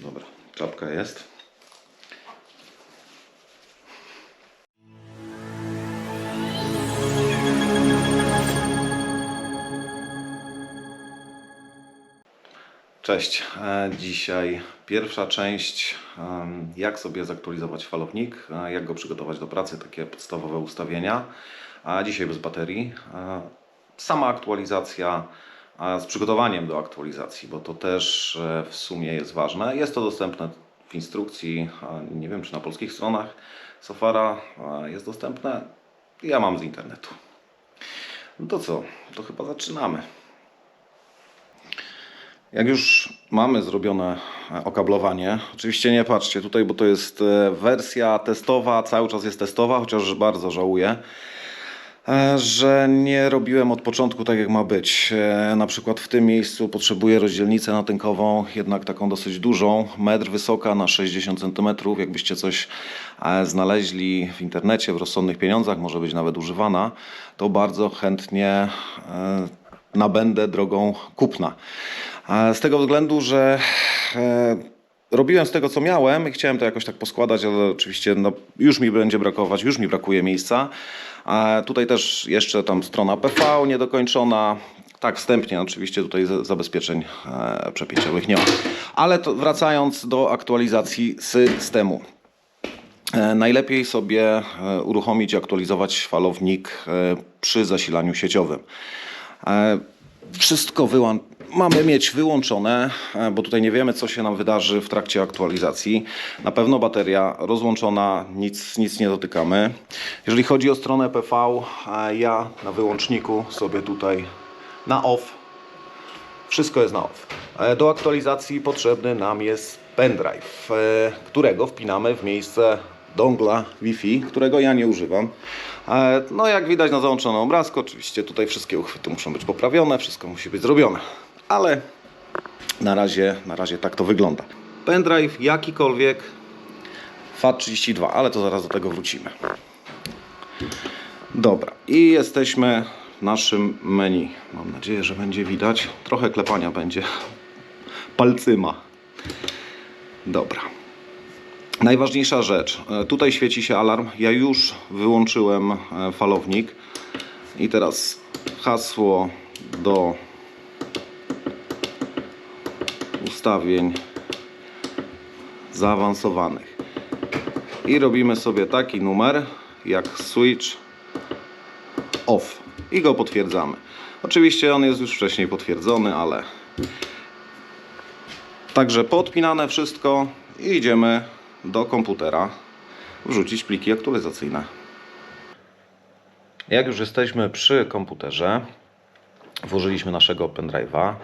Dobra, czapka jest. Cześć. E, Dzisiaj pierwsza część, jak sobie zaktualizować falownik, e, jak go przygotować do pracy, takie podstawowe ustawienia. A dzisiaj bez baterii. E, Sama aktualizacja z przygotowaniem do aktualizacji, bo to też e, w sumie jest ważne. Jest to dostępne w instrukcji, nie wiem czy na polskich stronach Sofara a jest dostępne. Ja mam z internetu. No to co, to chyba zaczynamy. Jak już mamy zrobione e, okablowanie, oczywiście nie patrzcie tutaj, bo to jest e, wersja testowa, cały czas jest testowa, chociaż bardzo żałuję, że nie robiłem od początku tak jak ma być. E, Na przykład w tym miejscu potrzebuję rozdzielnicę natynkową, jednak taką dosyć dużą, metr wysoka na 60 cm. Jakbyście coś e, znaleźli w internecie w rozsądnych pieniądzach, może być nawet używana, to bardzo chętnie e, nabędę drogą kupna. Z tego względu, że e, robiłem z tego, co miałem i chciałem to jakoś tak poskładać, ale oczywiście no, już mi będzie brakować, już mi brakuje miejsca. A tutaj też jeszcze tam strona PV niedokończona. Tak, wstępnie oczywiście tutaj za- zabezpieczeń e, przepięciowych nie ma. Ale wracając do aktualizacji systemu. E, Najlepiej sobie e, uruchomić i aktualizować falownik przy zasilaniu sieciowym. Wszystko wyłą- mamy mieć wyłączone, e, bo tutaj nie wiemy, co się nam wydarzy w trakcie aktualizacji. Na pewno bateria rozłączona, nic, nic nie dotykamy. Jeżeli chodzi o stronę PV, e, ja na wyłączniku sobie tutaj na off wszystko jest na off. E, Do aktualizacji potrzebny nam jest pendrive, którego wpinamy w miejsce dongla Wi-Fi, którego ja nie używam. No jak widać na załączonym obrazku, oczywiście tutaj wszystkie uchwyty muszą być poprawione, wszystko musi być zrobione. Ale na razie, na razie tak to wygląda. Pendrive jakikolwiek FAT32, ale to zaraz do tego wrócimy. Dobra, i jesteśmy w naszym menu. Mam nadzieję, że będzie widać. Trochę klepania będzie palcyma. Dobra. Najważniejsza rzecz. E, Tutaj świeci się alarm. Ja już wyłączyłem e, falownik. I teraz hasło do ustawień zaawansowanych. I robimy sobie taki numer jak switch off i go potwierdzamy. Oczywiście on jest już wcześniej potwierdzony, ale także podpinane wszystko i idziemy do komputera wrzucić pliki aktualizacyjne. Jak już jesteśmy przy komputerze, włożyliśmy naszego pendrive'a.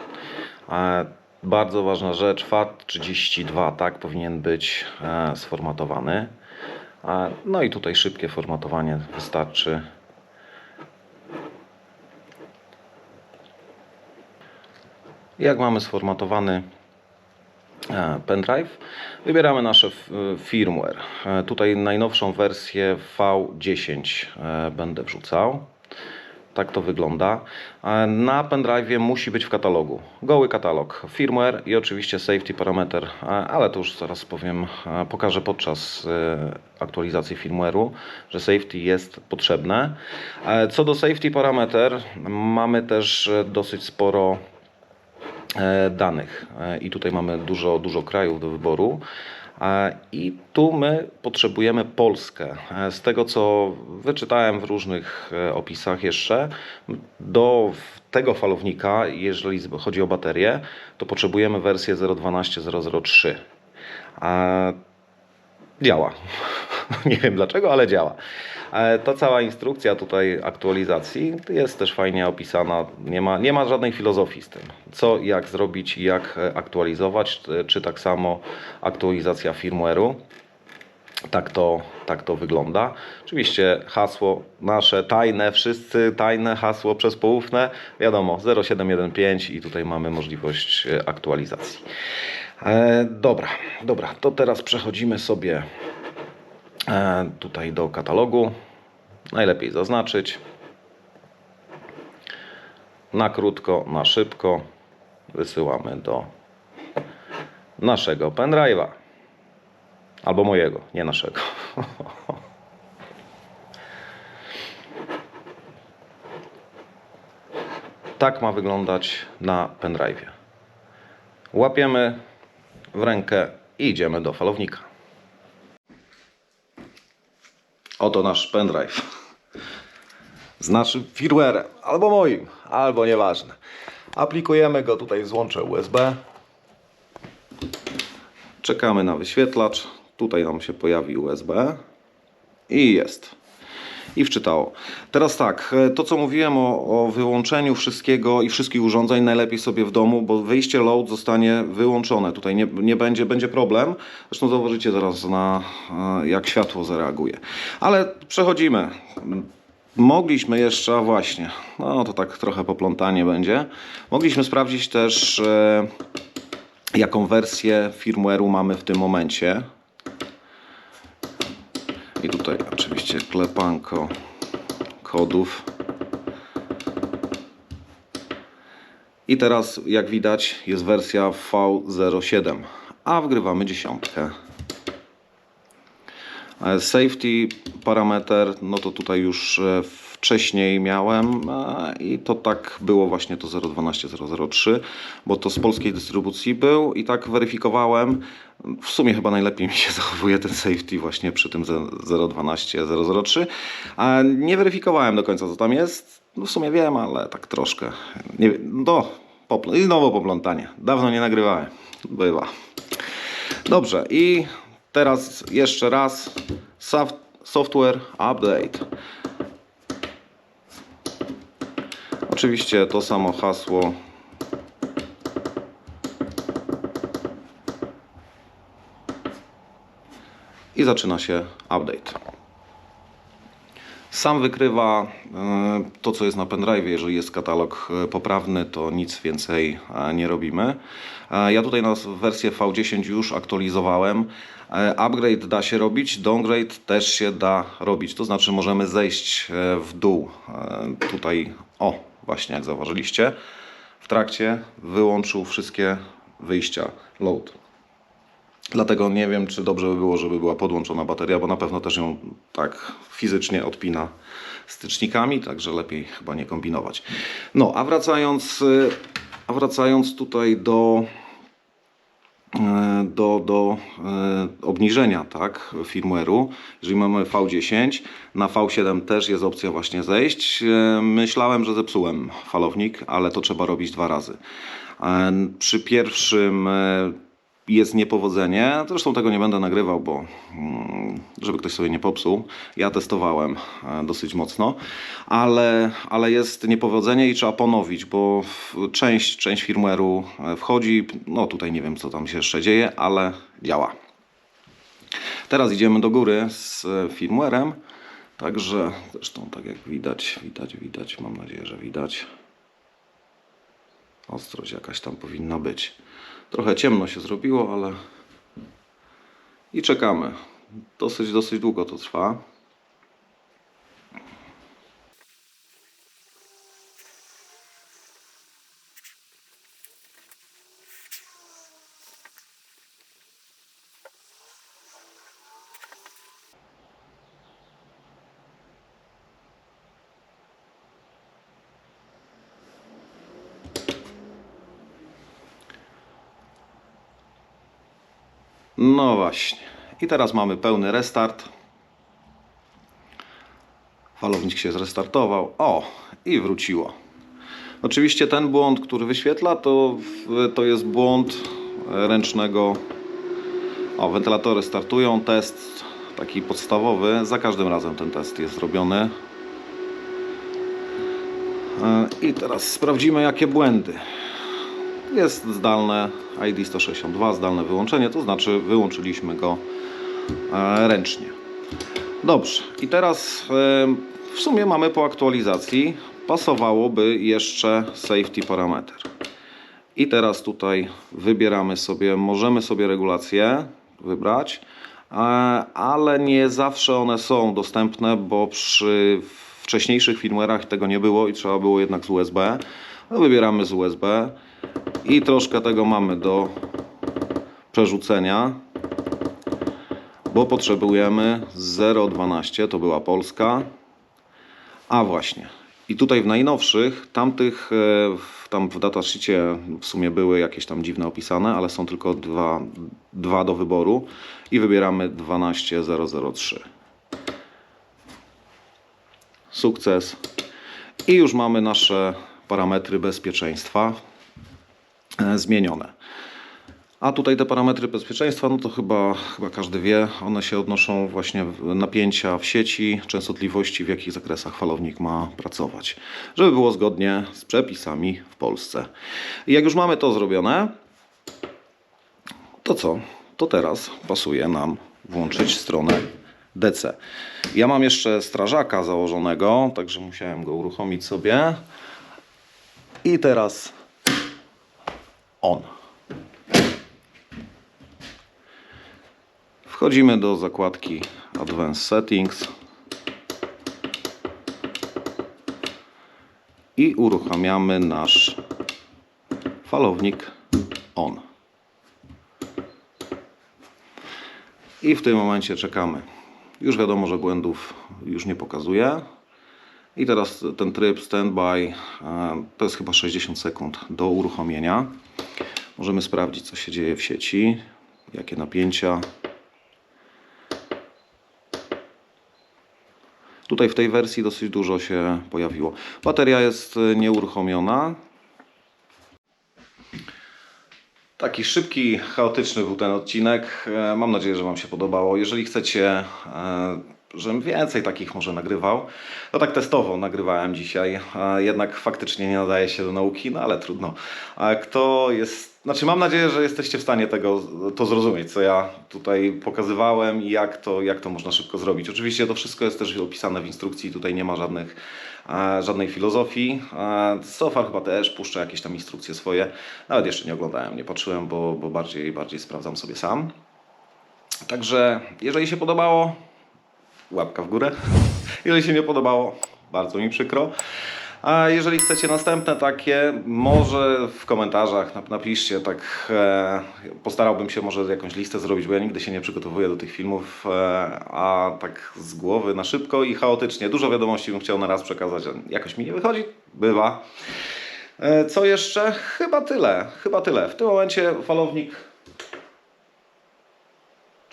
Bardzo ważna rzecz, FAT32 tak powinien być e, sformatowany. E, No i tutaj szybkie formatowanie wystarczy. Jak mamy sformatowany e, pendrive, wybieramy nasze e, firmware. E, Tutaj najnowszą wersję V10 e, będę wrzucał. Tak to wygląda. E, Na pendrive musi być w katalogu. Goły katalog, firmware i oczywiście safety parameter, e, ale to już zaraz powiem, e, pokażę podczas aktualizacji firmware'u, że safety jest potrzebne. Co do safety parameter, mamy też dosyć sporo danych i tutaj mamy dużo, dużo krajów do wyboru. I tu my potrzebujemy Polskę. E, Z tego co wyczytałem w różnych e, opisach jeszcze, do tego falownika, jeżeli chodzi o baterię, to potrzebujemy wersję 0.12.003. E, Działa. Nie wiem dlaczego, ale działa. E, Ta cała instrukcja tutaj aktualizacji jest też fajnie opisana. Nie ma, nie ma żadnej filozofii z tym. Co, jak zrobić, jak e, aktualizować, czy- tak samo aktualizacja firmware'u. Tak to, tak to wygląda. Oczywiście hasło nasze tajne, wszyscy tajne, hasło przezpoufne. Wiadomo, 0715 i tutaj mamy możliwość e, aktualizacji. E, dobra, dobra, to teraz przechodzimy sobie tutaj do katalogu. Najlepiej zaznaczyć. Na krótko, na szybko wysyłamy do naszego pendrive'a. Albo mojego, nie naszego. tak ma wyglądać na pendrive'ie. Łapiemy w rękę i idziemy do falownika. Oto nasz pendrive. Z naszym firmwarem, albo moim, albo nieważne. Aplikujemy go tutaj w złącze USB. Czekamy na wyświetlacz. Tutaj nam się pojawi USB. I jest. I wczytało. Teraz tak, e, to co mówiłem o, o wyłączeniu wszystkiego i wszystkich urządzeń, najlepiej sobie w domu, bo wyjście load zostanie wyłączone. Tutaj nie, nie będzie, będzie problem. Zresztą zauważycie zaraz na e, jak światło zareaguje. Ale przechodzimy. Mogliśmy jeszcze, właśnie, no to tak trochę poplątanie będzie. Mogliśmy sprawdzić też, e, jaką wersję firmware'u mamy w tym momencie. I tutaj oczywiście klepanko kodów. I teraz, jak widać, jest wersja V07, a wgrywamy dziesiątkę. E, Safety parameter, no to tutaj już e, wcześniej miałem e, i to tak było właśnie to 0.12.003, bo to z polskiej dystrybucji był i tak weryfikowałem. W sumie chyba najlepiej mi się zachowuje ten safety właśnie przy tym 0.12.003. A nie weryfikowałem do końca co tam jest. No w sumie wiem, ale tak troszkę. Nie wiem, no, popl- i znowu poplątanie. Dawno nie nagrywałem. Bywa. Dobrze, i teraz jeszcze raz soft, software update. Oczywiście to samo hasło. I zaczyna się update. Sam wykrywa e, to, co jest na pendrive. Jeżeli jest katalog e, poprawny, to nic więcej e, nie robimy. Ja tutaj na wersję V10 już aktualizowałem. Upgrade da się robić, downgrade też się da robić. To znaczy możemy zejść w dół. Tutaj, o, właśnie jak zauważyliście, w trakcie wyłączył wszystkie wyjścia load. Dlatego nie wiem, czy dobrze by było, żeby była podłączona bateria, bo na pewno też ją tak fizycznie odpina stycznikami, także lepiej chyba nie kombinować. No, a wracając, y, a wracając tutaj do, e, do, do e, obniżenia tak, firmware'u, jeżeli mamy V10, na V7 też jest opcja właśnie zejść. Myślałem, że zepsułem falownik, ale to trzeba robić dwa razy. Przy pierwszym jest niepowodzenie. Zresztą tego nie będę nagrywał, bo mm, żeby ktoś sobie nie popsuł. Ja testowałem e, dosyć mocno, ale, ale jest niepowodzenie i trzeba ponowić, bo część, część firmware'u e, wchodzi. No tutaj nie wiem, co tam się jeszcze dzieje, ale działa. Teraz idziemy do góry z e, firmware'em. Także zresztą tak jak widać, widać, widać, mam nadzieję, że widać. Ostrość jakaś tam powinna być. Trochę ciemno się zrobiło, ale. I czekamy. Dosyć, dosyć długo to trwa. No właśnie. I teraz mamy pełny restart. Falownik się zrestartował. O, i wróciło. Oczywiście ten błąd, który wyświetla, to, to jest błąd ręcznego. O, wentylatory startują. Test taki podstawowy. Za każdym razem ten test jest robiony. E, I teraz sprawdzimy, jakie błędy. Jest zdalne ID 162, zdalne wyłączenie, to znaczy wyłączyliśmy go e, ręcznie. Dobrze, i teraz e, w sumie mamy po aktualizacji, pasowałoby jeszcze safety parameter. I teraz tutaj wybieramy sobie, możemy sobie regulacje wybrać, e, ale nie zawsze one są dostępne, bo przy wcześniejszych firmware'ach tego nie było i trzeba było jednak z USB. No, wybieramy z USB i troszkę tego mamy do przerzucenia, bo potrzebujemy 0,12, to była Polska. A właśnie. I tutaj w najnowszych, tamtych, e, tam w datasheetie w sumie były jakieś tam dziwne opisane, ale są tylko dwa, dwa do wyboru i wybieramy 12003. Sukces. I już mamy nasze parametry bezpieczeństwa zmienione. A tutaj te parametry bezpieczeństwa, no to chyba, chyba każdy wie, one się odnoszą właśnie napięcia w sieci, częstotliwości, w jakich zakresach falownik ma pracować, żeby było zgodnie z przepisami w Polsce. I jak już mamy to zrobione, to co? To teraz pasuje nam włączyć stronę DC. Ja mam jeszcze strażaka założonego, także musiałem go uruchomić sobie. I teraz on. Wchodzimy do zakładki Advanced Settings i uruchamiamy nasz falownik on. I w tym momencie czekamy. Już wiadomo, że błędów już nie pokazuje. I teraz ten tryb standby e, to jest chyba 60 sekund do uruchomienia. Możemy sprawdzić, co się dzieje w sieci, jakie napięcia. Tutaj w tej wersji dosyć dużo się pojawiło. Bateria jest e, nieuruchomiona. Taki szybki, chaotyczny był ten odcinek. E, Mam nadzieję, że Wam się podobało. Jeżeli chcecie, żebym więcej takich może nagrywał, to tak testowo nagrywałem dzisiaj. Jednak faktycznie nie nadaje się do nauki, no ale trudno. A kto jest. Znaczy, mam nadzieję, że jesteście w stanie tego to zrozumieć, co ja tutaj pokazywałem i jak to, jak to można szybko zrobić. Oczywiście to wszystko jest też opisane w instrukcji, tutaj nie ma żadnych, żadnej filozofii. Sofar chyba też puszcza jakieś tam instrukcje swoje. Nawet jeszcze nie oglądałem, nie patrzyłem, bo, bo bardziej, bardziej sprawdzam sobie sam. Także jeżeli się podobało, łapka w górę. Jeżeli się nie podobało, bardzo mi przykro. A jeżeli chcecie następne takie, może w komentarzach nap- napiszcie, tak e, postarałbym się może jakąś listę zrobić, bo ja nigdy się nie przygotowuję do tych filmów, e, a tak z głowy na szybko i chaotycznie. Dużo wiadomości bym chciał na raz przekazać, a jakoś mi nie wychodzi, bywa. E, co jeszcze? Chyba tyle, chyba tyle. W tym momencie falownik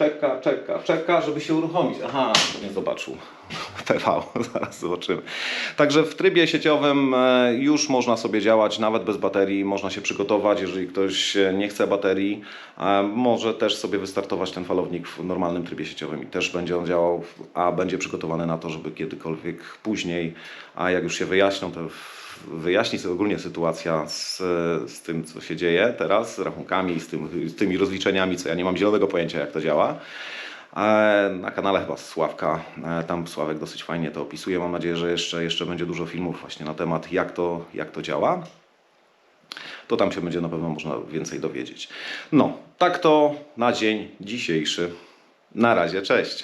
czeka, czeka, czeka, żeby się uruchomić. Aha, nie zobaczył. PV, zaraz zobaczymy. Także w trybie sieciowym e, już można sobie działać nawet bez baterii, można się przygotować, jeżeli ktoś e, nie chce baterii, e, może też sobie wystartować ten falownik w normalnym trybie sieciowym i też będzie on działał, a będzie przygotowany na to, żeby kiedykolwiek później, a jak już się wyjaśnią te wyjaśni sobie ogólnie sytuacja z, z tym, co się dzieje teraz, z rachunkami, z, tym, z tymi rozliczeniami, co ja nie mam zielonego pojęcia, jak to działa. E, Na kanale chyba Sławka, e, tam Sławek dosyć fajnie to opisuje. Mam nadzieję, że jeszcze, jeszcze będzie dużo filmów właśnie na temat, jak to, jak to działa. To tam się będzie na pewno można więcej dowiedzieć. No, tak to na dzień dzisiejszy. Na razie, cześć.